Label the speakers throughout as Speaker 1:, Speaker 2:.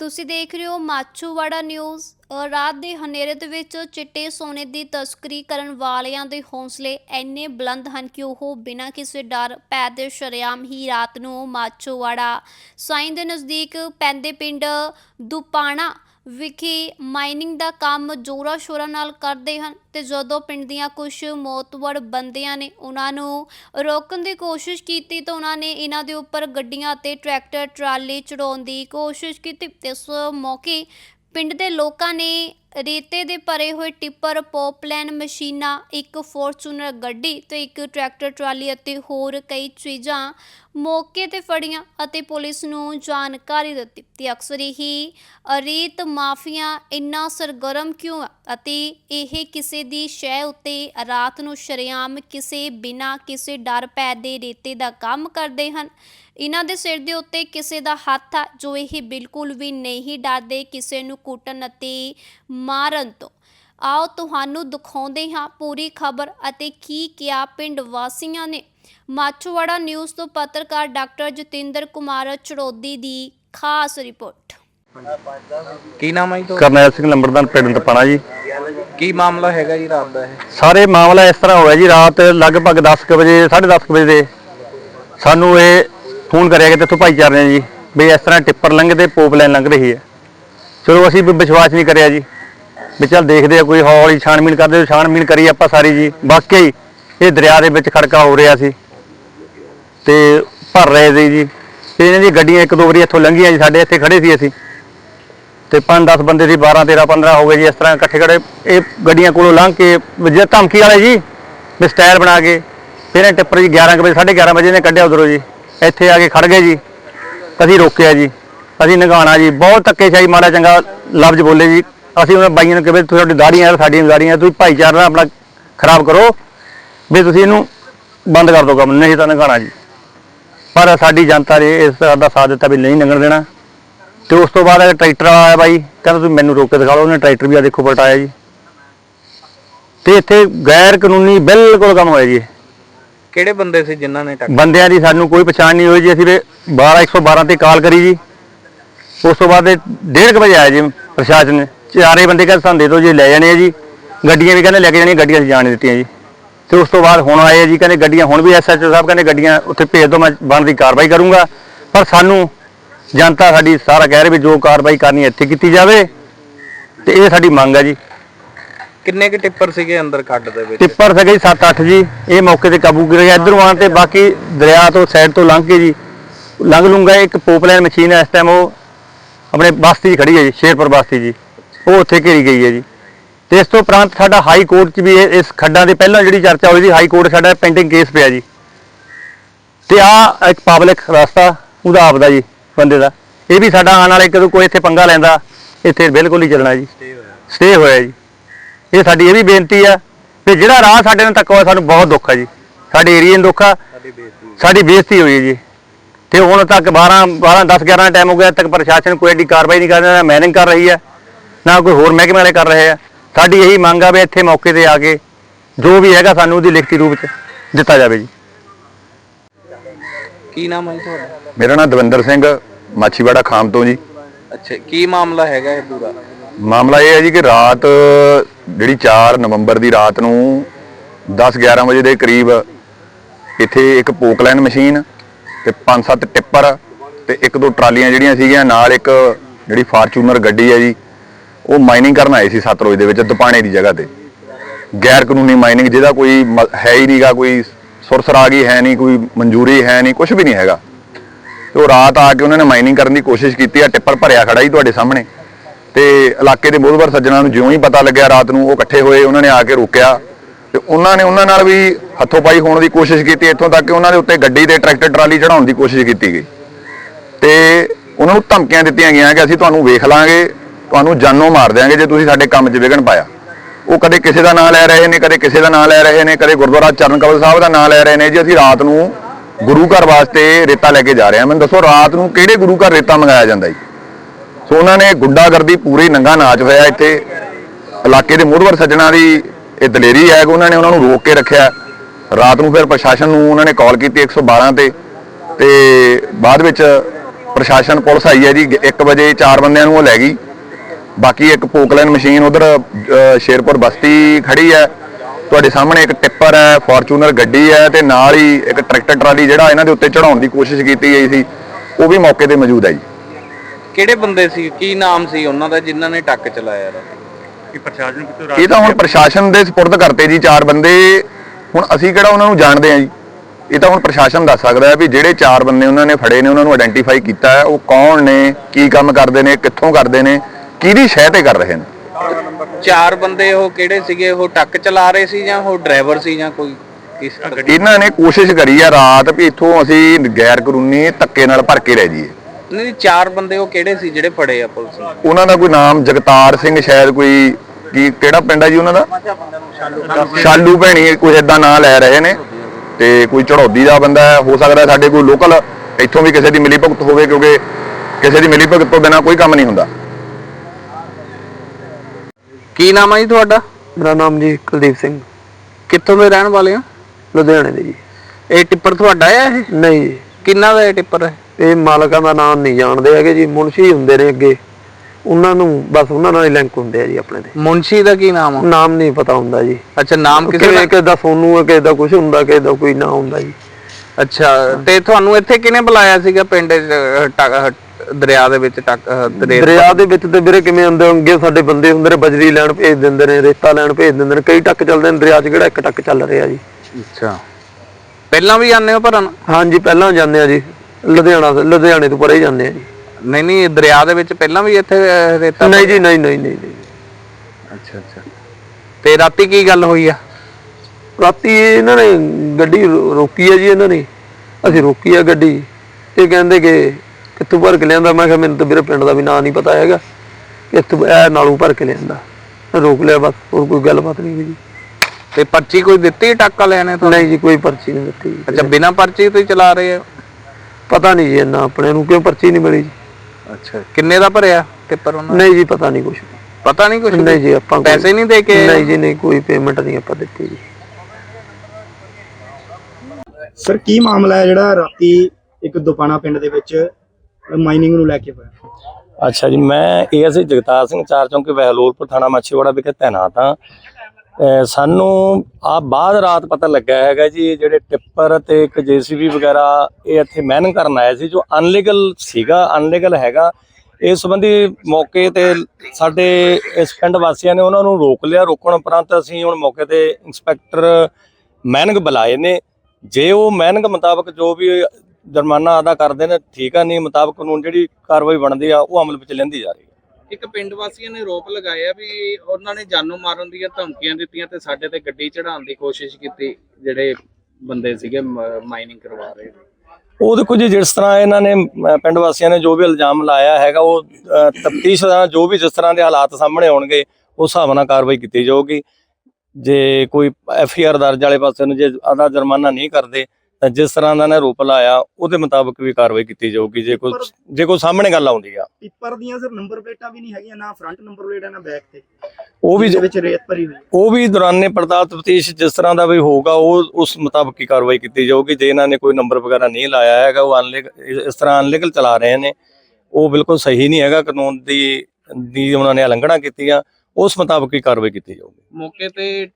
Speaker 1: ਤੁਸੀਂ ਦੇਖ ਰਹੇ ਹੋ ਮਾਚੂਵਾੜਾ ਨਿਊਜ਼। ਰਾਤ ਦੇ ਹਨੇਰੇ ਦੇ ਵਿੱਚ ਚਿੱਟੇ ਸੋਨੇ ਦੀ ਤਸਕਰੀ ਕਰਨ ਵਾਲਿਆਂ ਦੇ ਹੌਸਲੇ ਇੰਨੇ ਬੁਲੰਦ ਹਨ ਕਿ ਉਹ ਬਿਨਾਂ ਕਿਸੇ ਡਰ ਪੈ ਦੇ ਸ਼ਰੇਆਮ ਹੀ ਰਾਤ ਨੂੰ ਮਾਚੂਵਾੜਾ ਸਾਈਂ ਦੇ ਨਜ਼ਦੀਕ ਪੈਂਦੇ ਪਿੰਡ ਦੁਪਾਣਾ ਵਿਖੇ ਮਾਈਨਿੰਗ ਦਾ ਕੰਮ ਜੋਰਾ ਸ਼ੋਰਾ ਨਾਲ ਕਰਦੇ ਹਨ ਤੇ ਜਦੋਂ ਪਿੰਡ ਦੀਆਂ ਕੁਝ ਮੌਤਵੜ ਬੰਦਿਆਂ ਨੇ ਉਹਨਾਂ ਨੂੰ ਰੋਕਣ ਦੀ ਕੋਸ਼ਿਸ਼ ਕੀਤੀ ਤਾਂ ਉਹਨਾਂ ਨੇ ਇਹਨਾਂ ਦੇ ਉੱਪਰ ਗੱਡੀਆਂ ਤੇ ਟਰੈਕਟਰ, ਟਰਾਲੀ ਚੜਾਉਣ ਦੀ ਕੋਸ਼ਿਸ਼ ਕੀਤੀ। ਤੇ ਇਸ ਮੌਕੇ ਪਿੰਡ ਦੇ ਲੋਕਾਂ ਨੇ ਰੇਤੇ ਦੇ ਭਰੇ ਹੋਏ ਟਿੱਪਰ, ਪੋਪਲੈਨ ਮਸ਼ੀਨਾਂ, ਇੱਕ ਫੋਰਚੂਨਰ ਗੱਡੀ ਤੇ ਇੱਕ ਟਰੈਕਟਰ, ਟਰਾਲੀ ਅਤੇ ਹੋਰ ਕਈ ਚੀਜ਼ਾਂ ਮੌਕੇ ਤੇ ਫੜੀਆਂ ਅਤੇ ਪੁਲਿਸ ਨੂੰ ਜਾਣਕਾਰੀ ਦਿੱਤੀ। ਤੇ ਅਕਸਰ ਹੀ ਰੇਤ ਮਾਫੀਆ ਇੰਨਾ ਸਰਗਰਮ ਕਿਉਂ ਹੈ ਅਤੇ ਇਹ ਕਿਸੇ ਦੀ ਸ਼ੈ ਉੱਤੇ ਰਾਤ ਨੂੰ ਸ਼ਰੇਆਮ ਕਿਸੇ ਬਿਨਾ ਕਿਸੇ ਡਰ ਪੈ ਦੇ ਰੇਤੇ ਦਾ ਕੰਮ ਕਰਦੇ ਹਨ। ਇਹਨਾਂ ਦੇ ਸਿਰ ਦੇ ਉੱਤੇ ਕਿਸੇ ਦਾ ਹੱਥ ਆ ਜੋ ਇਹ ਬਿਲਕੁਲ ਵੀ ਨਹੀਂ ਡਰਦੇ ਕਿਸੇ ਨੂੰ ਕੁੱਟਣ ਅਤੇ ਮਾਰਨ ਤੋਂ। ਆਓ ਤੁਹਾਨੂੰ ਦਿਖਾਉਂਦੇ ਹਾਂ ਪੂਰੀ ਖਬਰ ਅਤੇ ਕੀ ਕਿਹਾ ਪਿੰਡ ਵਾਸੀਆਂ ਨੇ। ਮਾਚੋਵਾੜਾ ਨਿਊਜ਼ ਤੋਂ ਪੱਤਰਕਾਰ ਡਾਕਟਰ ਜਤਿੰਦਰ ਕੁਮਾਰ ਚੜੋਦੀ ਦੀ ਖਾਸ ਰਿਪੋਰਟ।
Speaker 2: ਕੀ ਨਾਮ ਹੈ ਜੀ ਤੁਹਾਡਾ?
Speaker 3: ਕਰਨੈਲ ਸਿੰਘ ਲੰਬੜਦਾਰ ਪਿੰਡ ਤਪਾਣਾ ਜੀ।
Speaker 2: ਕੀ ਮਾਮਲਾ ਹੈਗਾ ਜੀ ਰਾਤ ਦਾ ਇਹ?
Speaker 3: ਸਾਰੇ ਮਾਮਲਾ ਇਸ ਤਰ੍ਹਾਂ ਹੋਇਆ ਜੀ, ਰਾਤ ਲਗਭਗ 10 ਵਜੇ 10:30 ਵਜੇ ਦੇ ਸਾਨੂੰ ਇਹ ਫੋਨ ਕਰਿਆ ਕਿ ਇੱਥੋਂ ਭਾਈਚਾਰੇ ਨੇ ਜੀ, ਵੀ ਇਸ ਤਰ੍ਹਾਂ ਟਿੱਪਰ ਲੰਘਦੇ, ਪੋਪ ਲਾਈਨ ਲੰਘ ਰਹੀ ਹੈ। ਚਲੋ ਅਸੀਂ ਵੀ ਵਿਸ਼ਵਾਸ ਨਹੀਂ ਕਰਿਆ ਜੀ, ਵੀ ਚੱਲ ਦੇਖਦੇ ਆ ਕੋਈ ਹੌਲੀ ਛਾਣਬੀਣ ਕਰਦੇ ਛਾਣਬੀਣ ਕਰੀ ਆਪਾਂ ਸਾਰੀ ਜੀ। ਵਾਕਈ ਇਹ ਦਰਿਆ ਦੇ ਵਿੱਚ ਖੜਕਾ ਹੋ ਰਿਹਾ ਸੀ ਤੇ ਭਰ ਰਹੇ ਸੀ ਜੀ। ਤੇ ਇਹਨਾਂ ਦੀ ਗੱਡੀਆਂ ਇੱਕ ਦੋ ਵਾਰੀ ਇੱਥੋਂ ਲੰਘੀਆਂ ਜੀ, ਸਾਡੇ ਇੱਥੇ ਖੜੇ ਸੀ ਅਸੀਂ। ਤੇ 5-10 ਬੰਦੇ ਸੀ 12 13 15 ਹੋ ਗਏ ਜੀ, ਇਸ ਤਰ੍ਹਾਂ ਇਕੱਠੇ ਖੜੇ। ਇਹ ਗੱਡੀਆਂ ਕੋਲੋਂ ਲੰਘ ਕੇ ਜੇ ਧਮਕੀ ਵਾਲੇ ਜੀ, ਵੀ ਸਟਾਈਲ ਬਣਾ ਕੇ। ਫਿਰ ਇਹ ਟਿੱਪਰ ਜੀ 11 ਕੁ ਵਜੇ 11:30 ਵਜੇ ਨੇ ਕੱਢਿਆ ਉਧਰੋਂ ਜੀ। ਇੱਥੇ ਆ ਕੇ ਖੜ ਗਏ ਜੀ। ਅਸੀਂ ਰੋਕਿਆ ਜੀ। ਅਸੀਂ ਨਗਾਣਾ ਜੀ। ਬਹੁਤ ਧੱਕੇਸ਼ਾਹੀ, ਮਾੜਾ ਚੰਗਾ ਲਫ਼ਜ਼ ਬੋਲੇ ਜੀ। ਅਸੀਂ ਉਹਨਾਂ ਬਾਈਆਂ ਨੂੰ ਕਿਹਾ, ਵੀ ਤੁਹਾਡੀ ਦਾੜੀਆਂ ਸਾਡੀਆਂ ਦਾੜੀਆਂ ਤੁਸੀਂ ਭਾਈਚਾਰਾ ਆਪਣਾ ਖਰਾਬ ਕਰੋ। ਵੀ ਤੁਸੀਂ ਇਹਨੂੰ ਬੰਦ ਕਰ ਦਿਓ ਕੰਮ। ਨਹੀਂ ਤਾਂ ਨਗਾਣਾ ਜੀ। ਪਰ ਸਾਡੀ ਜਨਤਾ ਨੇ ਇਸ ਤਰ੍ਹਾਂ ਦਾ ਸਾਥ ਦਿੱਤਾ ਵੀ ਨਹੀਂ ਲੰਘਣ ਦੇਣਾ। ਤੇ ਉਸ ਤੋਂ ਬਾਅਦ ਟਰੈਕਟਰ ਆਇਆ ਬਾਈ ਕਹਿੰਦਾ ਤੁਸੀਂ ਮੈਨੂੰ ਰੋਕ ਕੇ ਦਿਖਾ ਲਓ ਉਹਨੇ ਟਰੈਕਟਰ ਵੀ ਆ ਦੇਖੋ ਪਲਟਾਇਆ ਜੀ। ਤੇ ਇੱਥੇ ਗੈਰ ਕਾਨੂੰਨੀ ਬਿਲਕੁਲ ਕੰਮ ਹੋਇਆ ਜੀ।
Speaker 2: ਕਿਹੜੇ ਬੰਦੇ ਸੀ ਜਿਨ੍ਹਾਂ ਨੇ ਟੱਕਰ
Speaker 3: ਬੰਦਿਆਂ ਦੀ ਸਾਨੂੰ ਕੋਈ ਪਛਾਣ ਨਹੀਂ ਹੋਈ ਜੀ ਅਸੀਂ ਫਿਰ 12 112 ਤੇ ਕਾਲ ਕਰੀ ਜੀ। ਉਸ ਤੋਂ ਬਾਅਦ ਇਹ ਡੇਢ ਕੁ ਵਜੇ ਆਇਆ ਜੀ ਪ੍ਰਸ਼ਾਸਨ ਨੇ। ਚਾਰੇ ਬੰਦੇ ਕਹਿੰਦੇ ਸਾਨੂੰ ਦੇ ਦਿਓ ਜੀ ਲੈ ਜਾਣੇ ਆ ਜੀ। ਗੱਡੀਆਂ ਵੀ ਕਹਿੰਦੇ ਲੈ ਕੇ ਜਾਣੀਆਂ ਗੱਡੀਆਂ ਜਾਣ ਦਿੱਤੀਆਂ ਜੀ। ਤੇ ਉਸ ਤੋਂ ਬਾਅਦ ਹੁਣ ਆਏ ਜੀ ਕਹਿੰਦੇ ਗੱਡੀਆਂ ਹੁਣ ਵੀ ਐਸਐਚਓ ਸਾਹਿਬ ਕਹਿੰਦੇ ਗੱਡੀਆਂ ਉੱਥੇ ਭੇਜ ਦਿਓ ਮੈਂ ਬਣਦੀ ਕਾਰਵਾਈ ਕਰੂੰਗਾ। ਪਰ ਸਾਨੂੰ ਜਨਤਾ ਸਾਡੀ ਸਾਰਾ ਕਹਿ ਰਹੀ ਵੀ ਜੋ ਕਾਰਵਾਈ ਕਰਨੀ ਇੱਥੇ ਕੀਤੀ ਜਾਵੇ ਤੇ ਇਹ ਸਾਡੀ ਮੰਗ ਹੈ ਜੀ।
Speaker 2: ਕਿੰਨੇ ਕੁ ਟਿੱਪਰ ਸੀਗੇ ਅੰਦਰ ਖੱਡ ਦੇ ਵਿੱਚ?
Speaker 3: ਟਿੱਪਰ ਸੀਗੇ 7-8 ਜੀ। ਇਹ ਮੌਕੇ ਤੇ ਕਾਬੂ ਕਰ ਗਿਆ ਇਧਰੋਂ ਆਉਣ ਤੇ ਬਾਕੀ ਦਰਿਆ ਤੋਂ ਸਾਈਡ ਤੋਂ ਲੰਘ ਕੇ ਜੀ ਲੰਘ ਲੂੰਗਾ ਇੱਕ ਪੋਪਲਾਈਨ ਮਸ਼ੀਨ ਹੈ ਇਸ ਟਾਈਮ ਉਹ ਆਪਣੇ ਬਸਤੀ ਖੜੀ ਹੈ ਜੀ ਸ਼ੇਰਪੁਰ ਬਸਤੀ ਜੀ। ਉਹ ਉੱਥੇ ਘੇਰੀ ਗਈ ਹੈ ਜੀ। ਤੇ ਇਸ ਤੋਂ ਉਪਰੰਤ ਸਾਡਾ ਹਾਈ ਕੋਰਟ 'ਚ ਵੀ ਇਸ ਖੱਡਾਂ ਦੇ ਪਹਿਲਾਂ ਜਿਹੜੀ ਚਰਚਾ ਹੋਈ ਸੀ ਹਾਈ ਕੋਰਟ ਸਾਡਾ ਪੈਂਡਿੰਗ ਕੇਸ ਪਿਆ ਜੀ। ਤੇ ਆ ਇੱਕ ਪਬਲਿਕ ਰਸਤਾ ਉਹਦਾ ਆਪਦਾ ਜੀ। ਬੰਦੇ ਦਾ। ਇਹ ਵੀ ਸਾਡਾ ਆਉਣ ਵਾਲੇ ਕਦੋਂ ਕੋਈ ਇੱਥੇ ਪੰਗਾ ਲੈਂਦਾ ਇੱਥੇ ਬਿਲਕੁਲ ਨਹੀਂ ਚੱਲਣਾ ਜੀ। ਸਟੇ ਹੋਇਆ। ਜੀ। ਇਹ ਸਾਡੀ ਇਹ ਵੀ ਬੇਨਤੀ ਆ ਤੇ ਜਿਹੜਾ ਰਾਹ ਸਾਡੇ ਨਾਲ ਤੱਕ ਹੋਇਆ ਸਾਨੂੰ ਬਹੁਤ ਦੁੱਖ ਆ ਜੀ। ਸਾਡੇ ਏਰੀਏ ਨੂੰ ਦੁੱਖ ਆ। ਸਾਡੀ ਬੇਇੱਜ਼ਤੀ ਹੋਈ। ਹੈ ਜੀ। ਤੇ ਹੁਣ ਤੱਕ 12 12 10 11 ਟਾਈਮ ਹੋ ਗਿਆ ਤੱਕ ਪ੍ਰਸ਼ਾਸਨ ਕੋਈ ਐਡੀ ਕਾਰਵਾਈ ਨਹੀਂ ਕਰ ਰਿਹਾ ਨਾ ਮੈਨਿੰਗ ਕਰ ਰਹੀ ਹੈ ਨਾ ਕੋਈ ਹੋਰ ਮਹਿਕਮੇ ਵਾਲੇ ਕਰ ਰਹੇ ਆ। ਸਾਡੀ ਇਹੀ ਮੰਗ ਆ ਵੀ ਇੱਥੇ ਮੌਕੇ ਤੇ ਆ ਕੇ ਜੋ ਵੀ ਹੈਗਾ ਸਾਨੂੰ ਉਹਦੀ ਲਿਖਤੀ ਰੂਪ ਚ ਦਿੱਤਾ ਜਾਵੇ ਜੀ।
Speaker 2: ਕੀ ਨਾਮ ਹੈ ਤੁਹਾਡਾ?
Speaker 4: ਮੇਰਾ ਨਾਮ ਦਵਿੰਦਰ ਸਿੰਘ। ਮਾਛੀਵਾੜਾ ਖਾਮ ਤੋਂ ਜੀ।
Speaker 2: ਅੱਛਾ ਕੀ ਮਾਮਲਾ ਹੈਗਾ ਇਹ ਪੂਰਾ?
Speaker 4: ਮਾਮਲਾ ਇਹ ਹੈ ਜੀ ਕਿ ਰਾਤ ਜਿਹੜੀ 4 ਨਵੰਬਰ ਦੀ ਰਾਤ ਨੂੰ 10-11 ਵਜੇ ਦੇ ਕਰੀਬ ਇੱਥੇ ਇੱਕ ਪੋਕਲਾਈਨ ਮਸ਼ੀਨ ਤੇ 5-7 ਟਿੱਪਰ ਤੇ ਇੱਕ ਦੋ ਟਰਾਲੀਆਂ ਜਿਹੜੀਆਂ ਸੀਗੀਆਂ ਨਾਲ ਇੱਕ ਜਿਹੜੀ ਫਾਰਚੂਨਰ ਗੱਡੀ ਹੈ ਜੀ ਉਹ ਮਾਈਨਿੰਗ ਕਰਨ ਆਏ ਸੀ ਸਤਲੁਜ ਦੇ ਵਿੱਚ ਦੁਪਾਣੇ ਦੀ ਜਗ੍ਹਾ ਤੇ। ਗੈਰ ਕਾਨੂੰਨੀ ਮਾਈਨਿੰਗ ਜਿਹਦਾ ਕੋਈ ਹੈ ਹੀ ਨਹੀਂਗਾ ਕੋਈ ਸੁਰਸਰਾਗੀ ਹੈ ਨਹੀਂ ਕੋਈ ਮਨਜ਼ੂਰੀ ਹੈ ਨਹੀਂ ਕੁਝ ਵੀ ਨਹੀਂ ਹੈਗਾ। ਤੇ ਉਹ ਰਾਤ ਆ ਕੇ ਉਹਨਾਂ ਨੇ ਮਾਈਨਿੰਗ ਕਰਨ ਦੀ ਕੋਸ਼ਿਸ਼ ਕੀਤੀ ਆ ਟਿੱਪਰ ਭਰਿਆ ਖੜਾ ਹੀ ਤੁਹਾਡੇ ਸਾਹਮਣੇ। ਤੇ ਇਲਾਕੇ ਦੇ ਮੋਹਬਰ ਸੱਜਣਾ ਨੂੰ ਜਿਉਂ ਹੀ ਪਤਾ ਲੱਗਿਆ ਰਾਤ ਨੂੰ ਉਹ ਇਕੱਠੇ ਹੋਏ, ਉਹਨਾਂ ਨੇ ਆ ਕੇ ਰੋਕਿਆ। ਤੇ ਉਹਨਾਂ ਨੇ ਉਹਨਾਂ ਨਾਲ ਵੀ ਹੱਥੋਂ ਪਾਈ ਹੋਣ ਦੀ ਕੋਸ਼ਿਸ਼ ਕੀਤੀ, ਇੱਥੋਂ ਤੱਕ ਕਿ ਉਹਨਾਂ ਦੇ ਉੱਤੇ ਗੱਡੀ ਤੇ ਟਰੈਕਟਰ, ਟਰਾਲੀ ਚੜਾਉਣ ਦੀ ਕੋਸ਼ਿਸ਼ ਕੀਤੀ ਗਈ। ਤੇ ਉਹਨਾਂ ਨੂੰ ਧਮਕੀਆਂ ਦਿੱਤੀਆਂ ਗਈਆਂ ਕਿ ਅਸੀਂ ਤੁਹਾਨੂੰ ਵੇਖ ਲਾਂਗੇ, ਤੁਹਾਨੂੰ ਜਾਨੋਂ ਮਾਰ ਦਿਆਂਗੇ ਜੇ ਤੁਸੀਂ ਸਾਡੇ ਕੰਮ 'ਚ ਵਿਘਨ ਪਾਇਆ। ਉਹ ਕਦੇ ਕਿਸੇ ਦਾ ਨਾਂ ਲੈ ਰਹੇ ਨੇ, ਕਦੇ ਕਿਸੇ ਦਾ ਨਾਂ ਲੈ ਰਹੇ ਨੇ, ਕਦੇ ਗੁਰਦੁਆਰਾ ਚਰਨ ਕਮਲ ਸਾਹਿਬ ਦਾ ਨਾਂ ਲੈ ਰਹੇ ਨੇ ਜੀ, ਅਸੀਂ ਰਾਤ ਨੂੰ ਗੁਰੂ ਘਰ ਵਾਸਤੇ ਰੇਤਾ ਲੈ ਕੇ ਜਾ ਰਿਹਾ। ਮੈਨੂੰ ਦੱਸੋ, ਰਾਤ ਨੂੰ ਕਿਹੜੇ ਗੁਰੂ ਘਰ ਰੇਤਾ ਮੰਗਾਇਆ ਜਾਂਦਾ ਜੀ? ਸੋ ਉਹਨਾਂ ਨੇ ਗੁੱਡਾਗਰਦੀ ਪੂਰੀ ਨੰਗਾ ਨਾਚ ਹੋਇਆ ਇੱਥੇ। ਇਲਾਕੇ ਦੇ ਮੋਹਰਵਰ ਸੱਜਣਾ ਦੀ ਇਹ ਦਲੇਰੀ ਹੈ ਕਿ ਉਹਨਾਂ ਨੇ ਉਹਨਾਂ ਨੂੰ ਰੋਕ ਕੇ ਰੱਖਿਆ। ਰਾਤ ਨੂੰ ਫਿਰ ਪ੍ਰਸ਼ਾਸਨ ਨੂੰ ਉਹਨਾਂ ਨੇ ਕਾਲ ਕੀਤੀ 112 ਤੇ। ਤੇ ਬਾਅਦ ਵਿੱਚ ਪ੍ਰਸ਼ਾਸਨ ਪੁਲਿਸ ਆਈ ਹੈ ਜੀ 1 ਵਜੇ ਚਾਰ ਬੰਦਿਆਂ ਨੂੰ ਉਹ ਲੈ ਗਈ। ਬਾਕੀ ਇੱਕ ਪੋਕਲੈਨ ਮਸ਼ੀਨ ਉਧਰ ਸ਼ੇਰਪੁਰ ਬਸਤੀ ਖੜੀ ਹੈ। ਤੁਹਾਡੇ ਸਾਹਮਣੇ ਇੱਕ ਟਿੱਪਰ ਹੈ ਫੋਰਚੂਨਰ ਗੱਡੀ ਹੈ ਤੇ ਨਾਲ ਹੀ ਇੱਕ ਟਰੈਕਟਰ ਟਰਾਲੀ ਜਿਹੜਾ ਇਹਨਾਂ ਦੇ ਉੱਤੇ ਚੜਾਉਣ ਦੀ ਕੋਸ਼ਿਸ਼ ਕੀਤੀ ਗਈ ਸੀ ਉਹ ਵੀ ਮੌਕੇ ਤੇ ਮੌਜੂਦ ਹੈ ਜੀ।
Speaker 2: ਕਿਹੜੇ ਬੰਦੇ ਸੀ? ਕੀ ਨਾਮ ਸੀ ਉਹਨਾਂ ਦਾ ਜਿਨ੍ਹਾਂ ਨੇ ਟੱਕ ਚਲਾਇਆ ਰਾ?
Speaker 4: ਇਹ ਤਾਂ ਹੁਣ ਪ੍ਰਸ਼ਾਸਨ ਦੇ ਸਪੁਰਦ ਕਰਤੇ ਜੀ ਚਾਰ ਬੰਦੇ। ਹੁਣ ਅਸੀਂ ਕਿਹੜਾ ਉਹਨਾਂ ਨੂੰ ਜਾਣਦੇ ਆ ਜੀ? ਇਹ ਤਾਂ ਹੁਣ ਪ੍ਰਸ਼ਾਸਨ ਦੱਸ ਸਕਦਾ ਹੈ ਵੀ ਜਿਹੜੇ ਚਾਰ ਬੰਦੇ ਉਹਨਾਂ ਨੇ ਫੜੇ ਨੇ ਉਹਨਾਂ ਨੂੰ ਆਇਡੈਂਟੀਫਾਈ ਕੀਤਾ ਹੈ ਉਹ ਕੌਣ ਨੇ ਕੀ ਕੰਮ ਕਰਦੇ ਨੇ ਕਿੱਥੋਂ ਕਰਦੇ ਨੇ ਕਿਹਦੀ ਸ਼ਹਿ ਤੇ ਕਰ ਰਹੇ ਨੇ।
Speaker 2: ਚਾਰ ਬੰਦੇ ਉਹ ਕਿਹੜੇ ਸੀਗੇ? ਉਹ ਟੱਕ ਚਲਾ ਰਹੇ ਸੀ ਜਾਂ ਉਹ ਡਰਾਈਵਰ ਸੀ ਜਾਂ ਕੋਈ ਕਿਸ ਤਰ੍ਹਾਂ
Speaker 4: ਇਹਨਾਂ ਨੇ ਕੋਸ਼ਿਸ਼ ਕਰੀ ਹੈ ਰਾਤ ਵੀ ਇੱਥੋਂ ਅਸੀਂ ਗੈਰ ਕਾਨੂੰਨੀ ਧੱਕੇ ਨਾਲ ਭਰ ਕੇ ਲੈ ਜਾਈਏ।
Speaker 2: ਨਹੀਂ ਚਾਰ ਬੰਦੇ ਉਹ ਕਿਹੜੇ ਸੀ ਜਿਹੜੇ ਫੜੇ ਆ ਪੁਲਿਸ ਨੇ?
Speaker 4: ਉਹਨਾਂ ਦਾ ਕੋਈ ਨਾਮ ਜਗਤਾਰ ਸਿੰਘ ਸ਼ਾਇਦ ਕੋਈ ਕੀ ਕਿਹੜਾ ਪਿੰਡ ਹੈ ਜੀ ਉਹਨਾਂ ਦਾ? ਸ਼ਾਲੂ ਭੈਣੀ ਕੋਈ ਏਦਾਂ ਨਾਂ ਲੈ ਰਹੇ ਨੇ ਤੇ ਕੋਈ ਚੜੌਦੀ ਦਾ ਬੰਦਾ ਹੈ। ਹੋ ਸਕਦਾ ਸਾਡੇ ਕੋਈ ਲੋਕਲ ਇੱਥੋਂ ਵੀ ਕਿਸੇ ਦੀ ਮਿਲੀ ਭੁਗਤ ਹੋਵੇ ਕਿਉਂਕਿ ਕਿਸੇ ਦੀ ਮਿਲੀ ਭੁਗਤ ਤੋਂ ਬਿਨਾ ਕੋਈ ਕੰਮ ਨਹੀਂ ਹੁੰਦਾ।
Speaker 2: ਕੀ ਨਾਮ ਹੈ ਜੀ ਤੁਹਾਡਾ?
Speaker 5: ਮੇਰਾ ਨਾਮ ਜੀ ਕੁਲਦੀਪ ਸਿੰਘ।
Speaker 2: ਕਿੱਥੋਂ ਦੇ ਰਹਿਣ ਵਾਲੇ ਹੋ?
Speaker 5: ਲੁਧਿਆਣੇ ਦੇ ਜੀ।
Speaker 2: ਇਹ ਟਿੱਪਰ ਤੁਹਾਡਾ ਹੈ ਇਹ?
Speaker 5: ਨਹੀਂ। ਜੀ
Speaker 2: ਕਿੰਨਾ ਦਾ ਇਹ ਟਿੱਪਰ ਹੈ?
Speaker 5: ਇਹ ਮਾਲਕਾਂ ਦਾ ਨਾਮ ਨਹੀਂ ਜਾਣਦੇ ਹੈਗੇ ਜੀ ਮੁਨਸ਼ੀ ਹੁੰਦੇ ਨੇ ਅੱਗੇ। ਉਹਨਾਂ ਨੂੰ ਬਸ ਉਹਨਾਂ ਨਾਲ ਹੀ ਲਿੰਕ ਹੁੰਦੇ ਆ ਜੀ ਆਪਣੇ ਦੇ
Speaker 2: ਮੁੰਸ਼ੀ ਦਾ ਕੀ ਨਾਮ ਆ?
Speaker 5: ਨਾਮ ਨਹੀਂ ਪਤਾ ਹੁੰਦਾ ਜੀ।
Speaker 2: ਅੱਛਾ ਨਾਮ ਕਿਸੇ ਦਾ
Speaker 5: ਕਿਸੇ ਦਾ ਸੋਨੂ ਹੈ ਕਿਸੇ ਦਾ ਕੁਝ ਹੁੰਦਾ ਕਿਸੇ ਦਾ ਕੋਈ ਨਾਮ ਹੁੰਦਾ ਜੀ।
Speaker 2: ਅੱਛਾ ਤੇ ਤੁਹਾਨੂੰ ਇੱਥੇ ਕਿਹਨੇ ਬੁਲਾਇਆ ਸੀਗਾ ਪਿੰਡ ਦਰਿਆ ਦੇ ਵਿੱਚ ਟੱਕ ਅਹ, ਦਰਿਆ
Speaker 5: ਦਰਿਆ ਦੇ ਵਿੱਚ ਤੇ ਵੀਰੇ ਕਿਵੇਂ ਆਉਂਦੇ ਹੋਣਗੇ? ਸਾਡੇ ਬੰਦੇ ਹੁੰਦੇ ਨੇ ਬਜਰੀ ਲੈਣ ਭੇਜ ਦਿੰਦੇ ਨੇ ਰੇਤਾ ਲੈਣ ਭੇਜ ਦਿੰਦੇ ਨੇ ਕਈ ਟੱਕ ਚੱਲਦੇ ਨੇ ਦਰਿਆ 'ਚ ਕਿਹੜਾ ਇੱਕ ਟੱਕ ਚੱਲ ਰਿਹਾ ਜੀ।
Speaker 2: ਅੱਛਾ। ਪਹਿਲਾਂ ਵੀ ਆਨੇ ਹੋ ਭਰਨ?
Speaker 5: ਹਾਂਜੀ ਪਹਿਲਾਂ ਜਾਂਦੇ ਆ ਜੀ। ਲੁਧਿਆਣਾ ਲੁਧਿਆਣੇ ਤੋਂ ਪਰੇ ਜਾਂਦੇ ਆ ਜੀ।
Speaker 2: ਨਹੀਂ ਨਹੀਂ ਦਰਿਆ ਦੇ ਵਿੱਚ ਪਹਿਲਾਂ ਵੀ ਇੱਥੇ ਅਹ, ਰੇਤਾ
Speaker 5: ਨਹੀਂ ਜੀ ਨਹੀਂ ਨਹੀਂ ਨਹੀਂ ਨਹੀਂ।
Speaker 2: ਅੱਛਾ ਅੱਛਾ। ਤੇ ਰਾਤੀ ਕੀ ਗੱਲ ਹੋਈ ਆ?
Speaker 5: ਰਾਤੀ ਇਹਨਾਂ ਨੇ ਗੱਡੀ ਰੋ- ਰੋਕੀ ਹੈ ਜੀ ਇਹਨਾਂ ਨੇ। ਅਸੀਂ ਰੋਕੀ ਆ ਗੱਡੀ। ਇਹ ਕਹਿੰਦੇ ਕਿ ਕਿੱਥੋਂ ਭਰ ਕੇ ਲਿਆਂਦਾ। ਮੈਂ ਕਿਹਾ ਮੈਨੂੰ ਤਾਂ ਵੀਰੇ ਪਿੰਡ ਦਾ ਵੀ ਨਾਂ ਨਹੀਂ ਪਤਾ ਹੈਗਾ। ਕਿੱਥੋਂ ਇਹ ਨਾਲੋਂ ਭਰ ਕੇ ਲਿਆਂਦਾ ਰੋਕ ਲਿਆ ਬਸ ਹੋਰ ਕੋਈ ਗੱਲਬਾਤ ਨਹੀਂ ਹੋਈ ਜੀ
Speaker 2: ਤੇ ਪਰਚੀ ਕੋਈ ਦਿੱਤੀ ਟੱਕ ਨੇ ਤੁਹਾਨੂੰ?
Speaker 5: ਨਹੀਂ ਜੀ ਕੋਈ ਪਰਚੀ ਨਹੀਂ ਦਿੱਤੀ।
Speaker 2: ਅੱਛਾ ਬਿਨਾਂ ਪਰਚੀ ਤੋਂ ਹੀ ਚਲਾ ਰਹੇ ਆ?
Speaker 5: ਪਤਾ ਨਹੀਂ ਜੀ ਇਹਨਾਂ ਆਪਣੇ ਨੂੰ ਕਿਉਂ ਪਰਚੀ ਨਹੀਂ ਮਿਲੀ ਜੀ।
Speaker 2: ਅੱਛਾ ਕਿੰਨੇ ਦਾ ਭਰਿਆ ਟਿੱਪਰ ਉਹਨਾਂ
Speaker 5: ਨਹੀਂ ਜੀ ਪਤਾ ਨਹੀਂ ਕੁਝ
Speaker 2: ਪਤਾ ਨਹੀਂ ਕੁਝ
Speaker 5: ਨਹੀਂ ਜੀ ਆਪਾਂ
Speaker 2: ਪੈਸੇ ਨਹੀਂ ਦੇ ਕੇ
Speaker 5: ਨਹੀਂ ਜੀ ਨਹੀਂ ਕੋਈ ਪੇਮੈਂਟ ਨਹੀਂ ਆਪਾਂ ਦਿੱਤੀ ਜੀ।
Speaker 6: ਸਰ ਕੀ ਮਾਮਲਾ ਹੈ ਜਿਹੜਾ ਰਾਤੀ ਇੱਕ ਦੁਪਾਣਾ ਪਿੰਡ ਦੇ ਵਿੱਚ ਮਾਈਨਿੰਗ ਨੂੰ ਲੈ ਕੇ ਹੋਇਆ।
Speaker 7: ਅੱਛਾ ਜੀ, ਮੈਂ ਏਐਸਆਈ ਜਗਤਾਰ ਸਿੰਘ ਚਾਰ ਚੌਂਕੇ ਬਹਿਲੋਲਪੁਰ ਥਾਣਾ ਮਾਛੀਵਾੜਾ ਵਿਖੇ ਤੈਨਾਤ ਹਾਂ ਸਾਨੂੰ ਆ ਬਾਅਦ ਰਾਤ ਪਤਾ ਲੱਗਾ ਹੈਗਾ ਜੀ, ਇਹ ਜਿਹੜੇ ਟਿੱਪਰ ਤੇ ਇੱਕ ਜੀਸੀਬੀ ਵਗੈਰਾ, ਇਹ ਇੱਥੇ ਮੈਨ ਕਰਨ ਆਇਆ ਸੀ, ਜੋ ਅਨਲੀਗਲ ਸੀਗਾ ਅਨਲੀਗਲ ਹੈਗਾ। ਇਸ ਸੰਬੰਧੀ ਮੌਕੇ ਤੇ ਸਾਡੇ ਇਸ ਪਿੰਡ ਵਾਸੀਆਂ ਨੇ ਉਹਨਾਂ ਨੂੰ ਰੋਕ ਲਿਆ। ਰੋਕਣ ਉਪਰੰਤ ਅਸੀਂ ਹੁਣ ਮੌਕੇ ਤੇ ਇੰਸਪੈਕਟਰ ਮੈਨਗ ਬੁਲਾਏ ਨੇ। ਜੇ ਉਹ ਮੈਨਗ ਮੁਤਾਬਕ ਜੋ ਵੀ ਜੁਰਮਾਨਾ ਅਦਾ ਕਰਦੇ ਨੇ ਠੀਕ ਆ ਨਹੀਂ ਮੁਤਾਬਕ ਕਾਨੂੰਨ ਜਿਹੜੀ ਕਾਰਵਾਈ ਬਣਦੀ ਆ ਉਹ ਅਮਲ ਵਿੱਚ ਲੈਂਦੀ ਜਾ ਰਹੀ ਹੈ
Speaker 2: ਇੱਕ ਪਿੰਡ ਵਾਸੀਆਂ ਨੇ ਰੋਪ ਲਗਾਇਆ ਵੀ ਉਹਨਾਂ ਨੇ ਜਾਨੋਂ ਮਾਰਨ ਦੀਆਂ ਧਮਕੀਆਂ ਦਿੱਤੀਆਂ ਤੇ ਸਾਡੇ ਤੇ ਗੱਡੀ ਚੜਾਉਣ ਦੀ ਕੋਸ਼ਿਸ਼ ਕੀਤੀ ਜਿਹੜੇ ਬੰਦੇ ਸੀਗੇ ਮਾਈਨਿੰਗ ਕਰਵਾ ਰਹੇ
Speaker 7: ਉਹ ਦੇਖੋ ਜੀ ਜਿਸ ਤਰ੍ਹਾਂ ਇਹਨਾਂ ਨੇ ਪਿੰਡ ਵਾਸੀਆਂ ਨੇ ਜੋ ਵੀ ਇਲਜ਼ਾਮ ਲਾਇਆ ਹੈਗਾ ਉਹ ਤਫਤੀਸ਼ ਦਾ ਜੋ ਵੀ ਜਿਸ ਤਰ੍ਹਾਂ ਦੇ ਹਾਲਾਤ ਸਾਹਮਣੇ ਆਉਣਗੇ ਉਸ ਹਿਸਾਬ ਨਾਲ ਕਾਰਵਾਈ ਕੀਤੀ ਜਾਊਗੀ। ਜੇ ਕੋਈ ਐਫ ਆਈ ਆਰ ਦਰਜ ਵਾਲੇ ਪਾਸੇ ਨੂੰ ਜੇ ਆਦਾ ਜੁਰਮਾਨਾ ਨਹੀਂ ਕਰਦੇ ਤਾਂ ਜਿਸ ਤਰ੍ਹਾਂ ਦਾ ਨੇ ਰੂਪ ਲਾਇਆ ਉਹਦੇ ਮੁਤਾਬਕ ਵੀ ਕਾਰਵਾਈ ਕੀਤੀ ਜਾਊਗੀ ਜੇ ਕੋਈ ਜੇ ਕੋਈ ਸਾਹਮਣੇ ਗੱਲ ਆਉਂਦੀ ਆ।
Speaker 6: ਟਿੱਪਰ ਦੀਆਂ ਸਰ ਨੰਬਰ ਪਲੇਟਾਂ ਵੀ ਨਹੀਂ ਹੈਗੀਆਂ ਨਾ ਫਰੰਟ ਨੰਬਰ ਪਲੇਟ ਹੈ ਨਾ ਬੈਕ ਤੇ।
Speaker 7: ਉਹ ਵੀ
Speaker 6: ਜਿਹਦੇ ਵਿੱਚ ਰੇਤ ਭਰੀ ਹੋਈ
Speaker 7: ਉਹ ਵੀ ਦੌਰਾਨੇ ਪੜਤਾਲ ਤਫਤੀਸ਼ ਜਿਸ ਤਰ੍ਹਾਂ ਦਾ ਵੀ ਹੋਊਗਾ ਉਹ ਉਸ ਮੁਤਾਬਕ ਹੀ ਕਾਰਵਾਈ ਕੀਤੀ ਜਾਊਗੀ। ਜੇ ਇਹਨਾਂ ਨੇ ਕੋਈ ਨੰਬਰ ਵਗੈਰਾ ਨਹੀਂ ਲਾਇਆ ਹੈਗਾ ਉਹ ਅਨਲੀਗਲ ਇਸ ਤਰ੍ਹਾਂ ਅਨਲੀਗਲ ਚਲਾ ਰਹੇ ਨੇ ਉਹ ਬਿਲਕੁਲ ਸਹੀ ਨਹੀਂ ਹੈਗਾ। ਕਾਨੂੰਨ ਦੀ ਦੀ ਉਹਨਾਂ ਨੇ ਉਲੰਘਣਾ ਕੀਤੀ ਆ ਉਸ ਮੁਤਾਬਕ ਹੀ ਕਾਰਵਾਈ ਕੀਤੀ ਜਾਊਗੀ।
Speaker 2: ਮੌਕੇ ਤੇ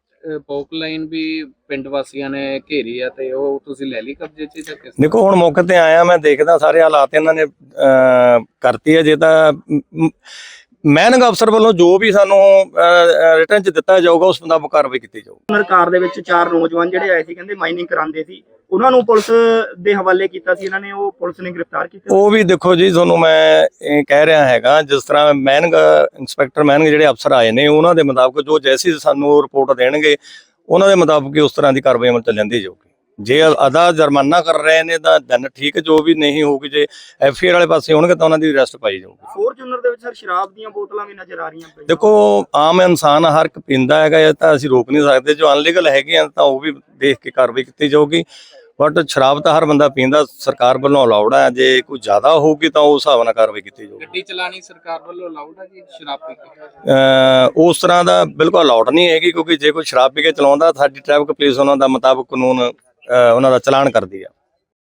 Speaker 2: ਪੋਕ ਲਾਈਨ ਵੀ ਪਿੰਡ ਵਾਸੀਆਂ ਨੇ ਘੇਰੀ ਆ ਤੇ ਉਹ ਤੁਸੀਂ ਲੈ ਲਈ ਕਬਜ਼ੇ 'ਚ ਜਾਂ ਕਿਸ
Speaker 7: ਦੇਖੋ ਹੁਣ ਮੌਕੇ ਤੇ ਆਇਆ ਮੈਂ ਦੇਖਦਾ ਸਾਰੇ ਹਾਲਾਤ ਇਹਨਾਂ ਨੇ ਅਹ, ਕਰਤੀ ਹੈ ਜੇ ਤਾਂ ਮੈਨਗ ਅਫਸਰ ਵੱਲੋਂ ਜੋ ਵੀ ਸਾਨੂੰ ਰਿਟਰਨ ਚ ਦਿੱਤਾ ਜਾਊਗਾ ਉਸ ਮੁਤਾਬਕ ਕਾਰਵਾਈ ਕੀਤੀ ਜਾਊਗੀ
Speaker 6: ਸਰਕਾਰ ਦੇ ਵਿੱਚ ਚਾਰ ਨੌਜਵਾਨ ਜਿਹੜੇ ਆਏ ਸੀ ਕਹਿੰਦੇ ਮਾਈਨਿੰਗ ਕਰਾਉਂਦੇ ਸੀ। ਉਹਨਾਂ ਨੂੰ ਪੁਲਿਸ ਦੇ ਹਵਾਲੇ ਕੀਤਾ ਸੀ ਇਹਨਾਂ ਨੇ ਉਹ ਪੁਲਿਸ ਨੇ ਗ੍ਰਿਫਤਾਰ ਕੀਤਾ।
Speaker 7: ਉਹ ਵੀ ਦੇਖੋ ਜੀ ਤੁਹਾਨੂੰ ਮੈਂ ਇਹ ਕਹਿ ਰਿਹਾ ਹੈਗਾ ਜਿਸ ਤਰ੍ਹਾਂ ਮੈਨਗ ਇੰਸਪੈਕਟਰ ਮੈਨਗ ਜਿਹੜੇ ਅਫਸਰ ਆਏ ਨੇ ਉਹਨਾਂ ਦੇ ਮੁਤਾਬਕ ਜੋ ਜੈਸੀ ਸਾਨੂੰ ਰਿਪੋਰਟ ਦੇਣਗੇ ਉਹਨਾਂ ਦੇ ਮੁਤਾਬਕ ਉਸ ਤਰ੍ਹਾਂ ਦੀ ਕਾਰਵਾਈ ਅਮਲ ਚ ਲੈਂਦੀ ਜਾਊਗੀ। ਜੇ ਅਦਾ ਜੁਰਮਾਨਾ ਕਰ ਰਹੇ ਨੇ ਤਾਂ ਦਨ ਠੀਕ ਜੋ ਵੀ ਨਹੀਂ ਹੋਊਗੀ ਜੇ ਐਫਆਈਆਰ ਵਾਲੇ ਪਾਸੇ ਹੋਣਗੇ ਤਾਂ ਉਹਨਾਂ ਦੀ ਅਰੈਸਟ ਪਾਈ ਜਾਊਗੀ।
Speaker 6: ਫੋਰਚੂਨਰ ਦੇ ਵਿੱਚ ਸਰ ਸ਼ਰਾਬ ਦੀਆਂ ਬੋਤਲਾਂ ਵੀ ਨਜ਼ਰ ਆ ਰਹੀਆਂ ਪਈਆਂ।
Speaker 7: ਦੇਖੋ ਆਮ ਇਨਸਾਨ ਹਰ ਇੱਕ ਪੀਂਦਾ ਹੈਗਾ ਇਹ ਤਾਂ ਅਸੀਂ ਰੋਕ ਨਹੀਂ ਸਕਦੇ। ਜੋ ਅਨਲੀਗਲ ਹੈਗੇ ਆ ਤਾਂ ਉਹ ਵੀ ਦੇਖ ਕੇ ਕਾਰਵਾਈ ਕੀਤੀ ਜਾਊਗੀ। ਬਟ ਸ਼ਰਾਬ ਤਾਂ ਹਰ ਬੰਦਾ ਪੀਂਦਾ ਸਰਕਾਰ ਵੱਲੋਂ ਅਲਾਉਡ ਹੈ ਜੇ ਕੋਈ ਜ਼ਿਆਦਾ ਹੋਊਗੀ ਤਾਂ ਉਸ ਹਿਸਾਬ ਨਾਲ ਕਾਰਵਾਈ ਕੀਤੀ ਜਾਊਗੀ।
Speaker 2: ਗੱਡੀ ਚਲਾਣੀ ਸਰਕਾਰ ਵੱਲੋਂ ਅਲਾਉਡ ਹੈ ਜੀ ਸ਼ਰਾਬ ਪੀ ਕੇ?
Speaker 7: ਉਸ ਤਰ੍ਹਾਂ ਦਾ ਬਿਲਕੁਲ ਅਲਾਉਡ ਨਹੀਂ ਹੈਗੀ ਕਿਉਂਕਿ ਜੇ ਕੋਈ ਸ਼ਰਾਬ ਪੀ ਕੇ ਚਲਾਉਂਦਾ ਸਾਡੀ ਟ੍ਰੈਫਿਕ ਪੁਲਿਸ ਉਹਨਾਂ ਦਾ ਮੁਤਾਬਕ ਕਾਨੂੰਨ ਉਹਨਾਂ ਦਾ ਚਲਾਨ ਕਰਦੀ ਆ।